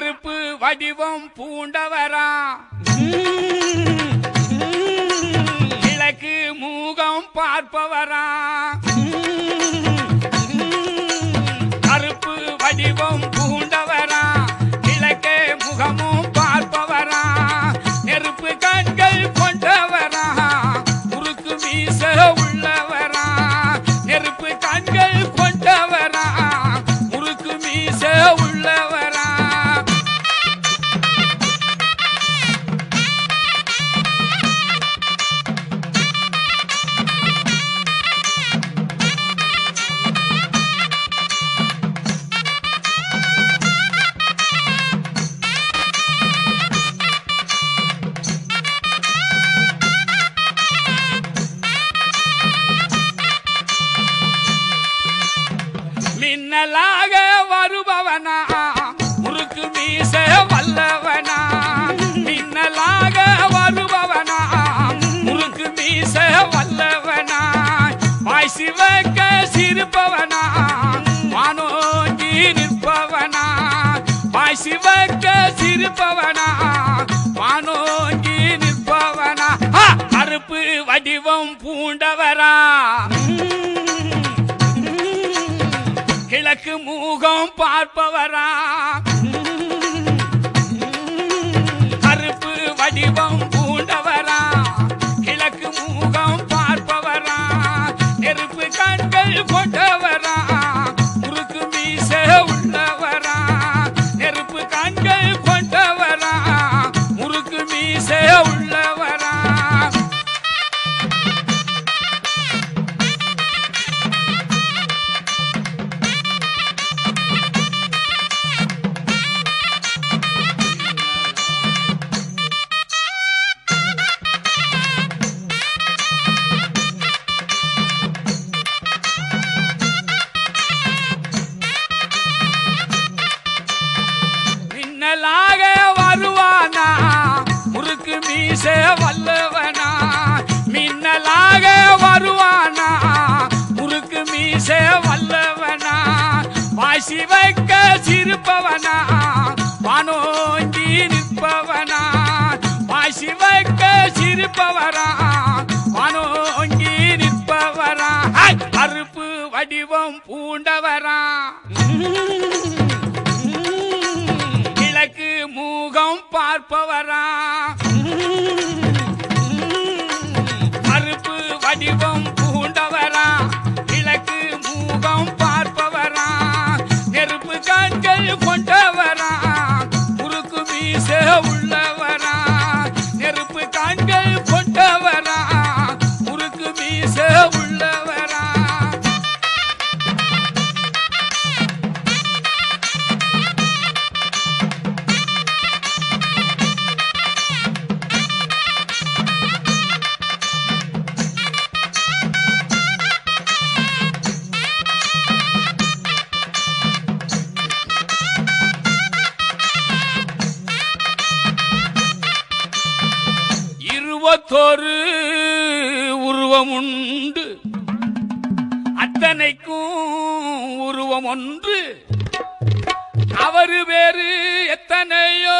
அறுப்பு வடிவம் பூண்டவரா. கிழக்கு மூகம் பார்ப்பவரா. மின்னலாக வருபவனா? முறுக்கு மீச வல்லவனா? மின்னலாக வருபவனா? முறுக்கு மீச வல்லவனா? வாய் சிவக்க சிரிப்பவனா? வானோங்கி நிற்பவனா? வாய் சிவக்க சிரிப்பவனா? வானோங்கி நிற்பவனா? ஆ! கருப்பு வடிவம் பூண்டவரா? எனக்கு மூகம் பார்ப்பவரா? மேலாக வருவானா? முறுக்கு மீச வல்லவனா? மின்னலாக வருவானா? முறுக்கு மீச வல்லவனா? வாசி வைக்க சிரிப்பவனா? வானோங்கி நிற்பவனா? வாசி வைக்க சிரிப்பவரா? வானோங்கி நிற்பவரா? ஹை! கருப்பு வடிவம் பூண்டவரா? பார்ப்பவரா இருபத்தொரு உருவம் உண்டு அத்தனைக்கும் உருவம் ஒன்று அவரு வேறு எத்தனையோ